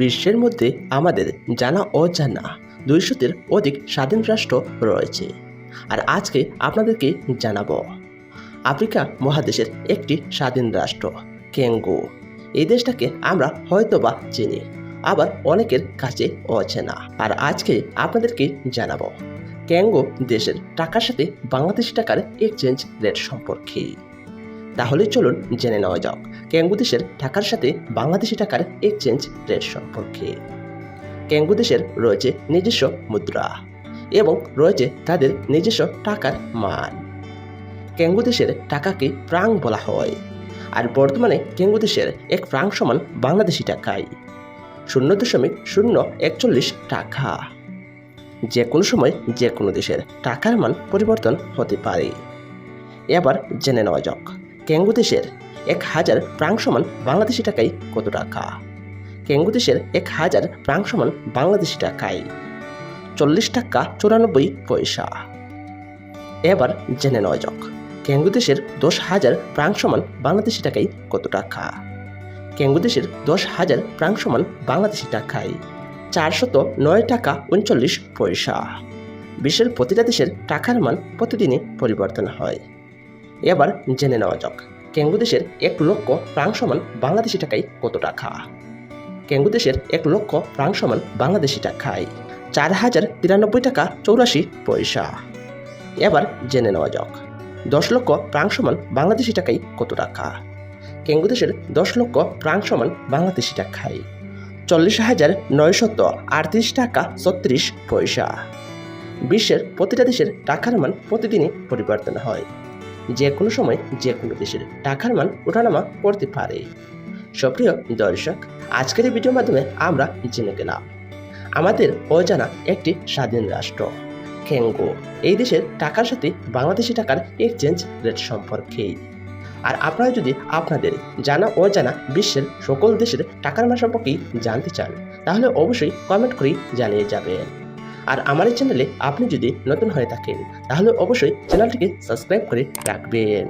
বিশ্বের মধ্যে আমাদের জানা অজানা দুইশোটির অধিক স্বাধীন রাষ্ট্র রয়েছে। আর আজকে আপনাদেরকে জানাব, আফ্রিকা মহাদেশের একটি স্বাধীন রাষ্ট্র, কেঙ্গো। এই দেশটাকে আমরা হয়তোবা চিনি, আবার অনেকের কাছে অচেনা। আর আজকে আপনাদেরকে জানাব ক্যাঙ্গো দেশের টাকার সাথে বাংলাদেশি টাকার এক্সচেঞ্জ রেট সম্পর্কে। তাহলে চলুন জেনে নেওয়া যাক। ক্যাঙ্গু দেশের টাকার সাথে বাংলাদেশি টাকার এক্সচেঞ্জ রেট সম্পর্কে। ক্যাঙ্গু দেশের রয়েছে নিজস্ব মুদ্রা এবং রয়েছে তাদের নিজস্ব টাকার মান। ক্যাঙ্গু দেশের টাকাকে প্রাং বলা হয় আর বর্তমানে ক্যাঙ্গু দেশের এক প্রাং সমান বাংলাদেশি টাকায় শূন্য দশমিক শূন্য একচল্লিশ টাকা। যে কোনো সময় যে কোনো দেশের টাকার মান পরিবর্তন হতে পারে। এবার জেনে নেওয়া যাক। ক্যাঙ্গু দেশের এক হাজার প্রাং সমান বাংলাদেশি টাকায় কত টাকা? ক্যাঙ্গু দেশের এক হাজার প্রাং সমান বাংলাদেশি টাকায় চল্লিশ টাকা চুরানব্বই পয়সা। এবার জেনে নেওয়া যাক ক্যাঙ্গু দেশের দশ হাজার প্রাং সমান বাংলাদেশি টাকায় কত টাকা? ক্যাঙ্গু দেশের দশ হাজার প্রাং সমান বাংলাদেশি টাকায় চারশত নয় টাকা উনচল্লিশ পয়সা। বিশ্বের প্রতিটা দেশের টাকার মান প্রতিদিনই পরিবর্তন হয়। এবার জেনে নেওয়া যাক। ক্যাঙ্গু দেশের এক লক্ষ প্রাং সমান বাংলাদেশি টাকায় কত টাকা? ক্যাঙ্গু দেশের এক লক্ষ প্রাং সমান বাংলাদেশি টাকায় চার হাজার তিরানব্বই টাকা চৌরাশি পয়সা। এবার জেনে নেওয়া যাক, দশ লক্ষ প্রাং সমান বাংলাদেশি টাকায় কত টাকা? ক্যাঙ্গু দেশের দশ লক্ষ প্রাং সমান বাংলাদেশি টাকায় চল্লিশ হাজার নয়শত আটত্রিশ টাকা ছত্রিশ পয়সা। বিশ্বের প্রতিটা দেশের টাকার মান প্রতিদিনই পরিবর্তন হয়। যে কোনো সময় যে কোনো দেশের টাকার মান ওঠানামা করতে পারে। সক্রিয় দর্শক, আজকের এই ভিডিওর মাধ্যমে আমরা জেনে গেলাম, আমাদের অজানা একটি স্বাধীন রাষ্ট্র খেঙ্গো এই দেশের টাকার সাথে বাংলাদেশি টাকার এক্সচেঞ্জ রেট সম্পর্কে। আর আপনারা যদি আপনাদের জানা অজানা বিশ্বের সকল দেশের টাকার মান সম্পর্কে জানতে চান, তাহলে অবশ্যই কমেন্ট করেই জানিয়ে যাবেন। আর আমার এই চ্যানেলে আপনি যদি নতুন হয়ে থাকেন, তাহলে অবশ্যই চ্যানেলটিকে সাবস্ক্রাইব করে রাখবেন।